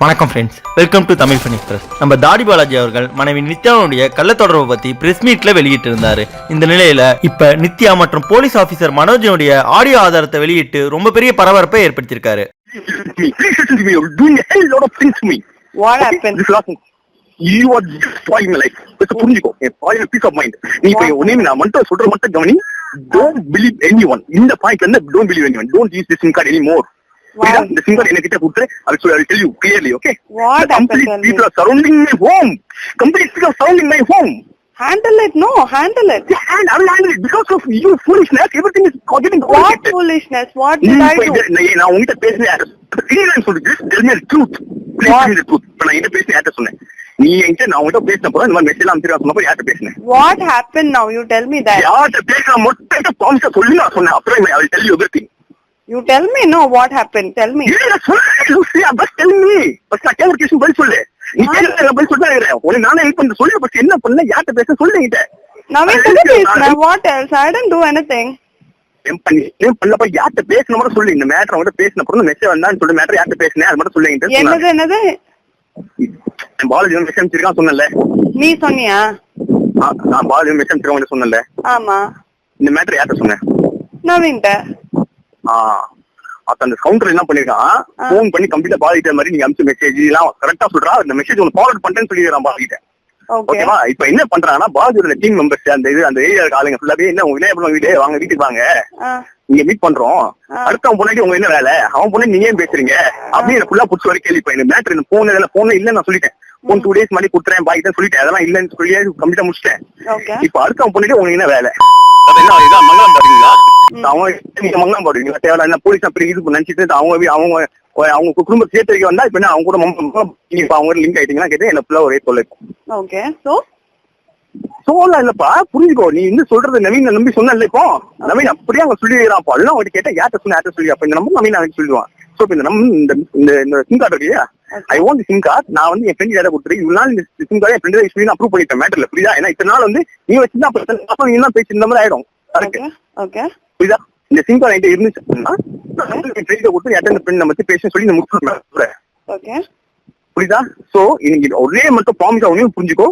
வணக்கம் friends welcome to Tamil fun express நம்ம தாடி பாலாஜி அவர்கள் மனைவி நித்யாவுடைய கள்ள தொடர்பை பத்தி பிரஸ் மீட்ல வெளியிட்டு இருந்தாரு இந்த நிலையில இப்ப நித்யா மற்றும் போலீஸ் ஆபீசர் மனோஜனுடைய ஆடியோ ஆதாரத்தை வெளியிட்டு ரொம்ப பெரிய பரபரப்பை ஏற்படுத்தியிருக்காரு. You are just spoiling my life. புரிஞ்சுக்கோ. Spoil peace of mind. நீ இப்ப? உன்னை நான் மட்டும் சொல்ற மட்டும் கவனி. டோன்ட் பிலீவ் எனி ஒன் இந்த பாயிண்ட்ல இருந்து don't believe any one don't use this SIM card any more Why? இந்த சிம் கார்டு என்ன கிட்ட கொடுத்து I will I will tell you clearly, okay? What The complete happened, people Tanvi? are surrounding my home. Complete people are surrounding my home. Handle it, no, handle it. And I will handle it because of you foolishness. Everything is getting What complicated. foolishness? What நீ did I இப்ப do? இது- நான் நான் உன்கிட்ட பேசினேன் தெரியலன்னு சொல்லுது tell me the truth Please What? tell me the truth இப்ப நான் என்ன பேசினேன் யார்ட்ட சொன்னேன் நீ என்கிட்ட நான் உன்கிட்ட பேசினப்போ இந்த மாதிரி மெசேஜ் எல்லாம் அமைச்சிருக்கா சொன்னப்போ யார்ட்ட பேசினேன் What happened now? You tell me that. யார்ட்ட பேசினா மட்டும் ப்ராமிஸா சொல்லி நான் சொன்னேன் அப்புறம் I will tell you everything You tell me, no, what happened? Tell me. இல்ல சொல்லு லூசி. பஸ் tell me. பஸ் நான் கேஷன் பதில் சொல்லு. நீ கேட்கற நான் பதில் சொல்லிட்டு இருக்கிறேன் உனக்கு நானே ஹெல்ப் பண்ண சொல்லு பஸ் என்ன பண்ண? யார்ட்ட பேச? சொல்லு you, ma'am? What else? I didn't do anything. ஏன் பண்ணி பண்ணப்ப யார்ட்ட பேசின மட்டும் சொல்லு. இந்த மேட்டர் அவங்ககிட்ட பேசின அப்புறம் மெசேஜ் வந்தான்னு சொல்லி. மேட்டர் யார்ட்ட பேசினேன் அது மட்டும் சொல்லு என்கிட்ட என்னது என்னது? பாலாஜி மெசேஜ் சொன்னல நீ சொன்னியா? நான் பாலாஜி மெசேஜ் அமைச்சிருக்கான் சொன்னல ஆமா. இந்த மேட்டர் யார்ட்ட சொன்னேன் நவீன்ட்ட ஆ அப்ப அந்த கவுண்டர் என்ன பண்ணிருக்கான். போன் பண்ணி கம்ப்ளீட்டா பாதிக்கிற மாதிரி நீங்க அமிச்ச மெசேஜ் எல்லாம் கரெக்டா சொல்றா. அந்த மெசேஜ் உனக்கு ஃபார்வர்ட் பண்ணிட்டேன்னு சொல்லிடுறான் பாதிக்கிட்ட ஓகே ஓகேவா இப்ப என்ன பண்றாங்கன்னா பாஜோட டீம் மெம்பர்ஸ் அந்த இது அந்த ஏரியா ஆளுங்க ஃபுல்லாவே என்ன உங்க என்ன வீடு வாங்க வீட்டுக்கு வாங்க. இங்க மீட் பண்றோம். அடுத்த பொண்ணாடி உங்க என்ன வேலை? அவன் பொண்ணு நீங்க ஏன் பேசுறீங்க அப்படின்னு ஃபுல்லா புடிச்ச வரை கேள்வி இந்த மேட்டர் இந்த போன் இதெல்லாம் போன் இல்ல நான் சொல்லிட்டேன். போன் டூ டேஸ் மாதிரி கொடுத்துறேன் பாய்தான் சொல்லிட்டேன். அதெல்லாம் இல்லன்னு சொல்லி கம்ப்ளீட்டா முடிச்சிட்டேன். இப்ப அடுத்த பொண்ணுட்டு உங்களுக்கு என்ன வேலை? என்ன மங்களம் பாடுறீங்களா? அவங்க நீங்க மங்களம் பாடுறீங்களா? தேவையில்ல என்ன போலீஸ் அப்படி இது நினைச்சிட்டு அவங்க அவங்க அவங்க குடும்ப சேர்த்து வந்தா இப்ப என்ன அவங்க கூட இப்ப அவங்க லிங்க் ஆயிட்டீங்கன்னா கேட்டு என்ன ஃபுல்லா ஒரே ஓகே சோ சோலாம் இல்லப்பா புரிஞ்சுக்கோ. நீ இன்னும் சொல்றது நவீன் நம்பி சொன்னல இப்போ? நவீன் அப்படியே அவங்க சொல்லிடுறான்ப்பா. எல்லாம் அவங்க கேட்டா யார்ட்ட சொன்ன யார்ட்ட சொல்லி அப்ப இந்த நம்பர் நவீன் அவன் சொல்லுவான் இப்ப இந்த நம் இந்த இந்த இந்த சிம் கார்டு இல்லையா? ஐ வாண்ட் சிம் கார்டு நான் வந்து என் ஃப்ரெண்ட் யாரை கொடுத்துரு இவ்வளவு நாள் இந்த சிம் கார்டு என் ஃப்ரெண்ட் யூஸ் பண்ணி அப்ரூவ் பண்ணிட்டேன். மேட்டர்ல புரியுதா? ஏன்னா இத்தனை நாள் வந்து நீ வச்சிருந்தா அப்ப இத்தனை மாசம் நீ தான் பேசி இந்த மாதிரி ஆயிடும். கரெக்ட் ஓகே புரியுதா? இந்த சிம் கார்டு என்கிட்ட நான் வந்து என் ஃப்ரெண்ட் கொடுத்து யார்ட்ட ஃப்ரெண்ட் நம்ம பேச சொல்லி நான் முடிச்சுடுறேன் ஓகே புரியுதா? சோ இன்னைக்கு ஒரே மட்டும் ப்ராமிஸ் ஆகணும் புரிஞ்சுக்கோ.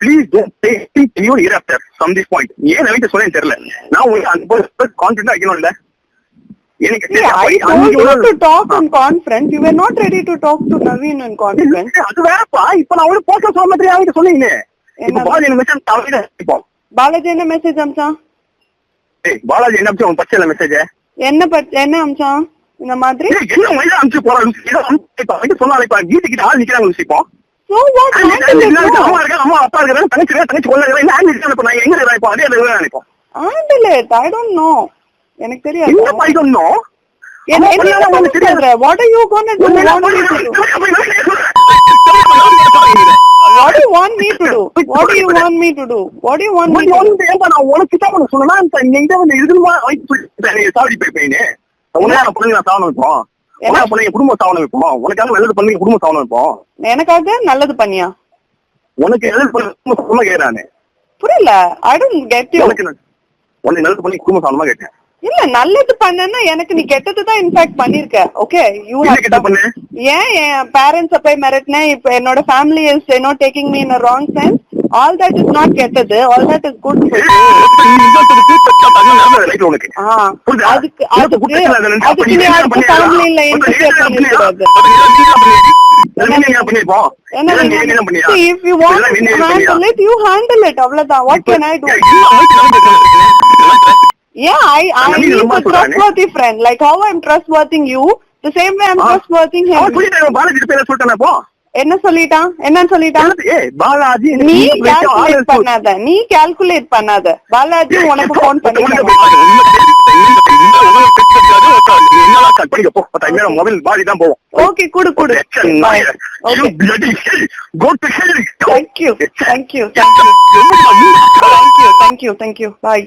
Please don't take your ear after from this point ஏன் நவீன் சொன்னேன்னு தெரியல. நான் உங்களுக்கு அந்த confident See, I told you to talk in conference. You were not ready to talk to Naveen in conference. அது வேறப்பா இப்ப நான் ஒரு போஸ்ட் சொல்ல மாதிரி அவங்க சொன்னீங்க இப்ப என்ன? பாலாஜி என்ன மெசேஜ் தவிர இப்போ பாலாஜி என்ன மெசேஜ் அமிச்சான் ஏய் பாலாஜி என்ன அனுப்பிச்சு அவன் பச்சையில மெசேஜ் என்ன என்ன அமிச்சான் இந்த மாதிரி என்ன போறான் ஏதோ அனுப்பிச்சு இப்ப வந்து சொன்னாலே இப்ப வீட்டு கிட்ட ஆள் நிக்கிறாங்க அம்மா now? இருக்கா அம்மா அப்பா தங்கச்சி இருக்கா, தங்கச்சி கொள்ள இருக்கா, என்ன ஆள் நிக்கிறாங்க இப்ப நான் எங்க இருக்கேன் இப்போ அதே Handle it. I don't know. எனக்கு தெரியாது. என்ன? What are you gonna do? Want me to do? What do you want me to do? What do you want me to do? What do you want me to do? உனக்கு தான் உனக்கு சொன்னா நீ எங்க வந்து இதுமா வாங்கி சொல்லிட்டு சாவடி போயிருப்பேன் உனக்கு நான் நான் சாவனம் வைப்போம். உனக்கு குடும்பம் சாவனம் வைப்போம். உனக்காக நல்லது பண்ணி என் குடும்பம் சாவனம் வைப்போம். எனக்காக நல்லது பண்ணியா? உனக்கு நல்லது பண்ணி குடும்பம் சாவனமா கேட்கிறானு புரியல. ஐ டோன்ட் கெட் யூ உனக்கு நல்லது பண்ணி குடும்பம் சாவனமா கேட்டேன். இல்ல நல்லது பண்ணனா எனக்கு நீ கெட்டது தான் இன்ஃபேக்ட் பண்ணிருக்க ஓகே யூ? ஏன் என் பேரண்ட்ஸ் போய் மிரட்டினேன்? இப்ப என்னோட family is you know taking me in wrong sense all that is not கெட்டது. All that is good? அதுக்கு அதுக்கு நீ அடுத்த பண்ணியா? Interfere it. அவ்வளவுதான். What can I do? Yeah, I, I நீங்க a trustworthy friend. Like how I'm trustworthy you, the same way I'm அவன் him. என்ன சொல்லிட்டான்? என்னன்னு சொல்லிட்டான்? பாலாஜி நீ கால்குலேட். பண்ணாத. நீ கால்குலேட் பண்ணாத. பாலாஜி உனக்கு போன் பண்ணி ஓகே குடு குடு. Thank you thank you thank you thank you thank you thank you bye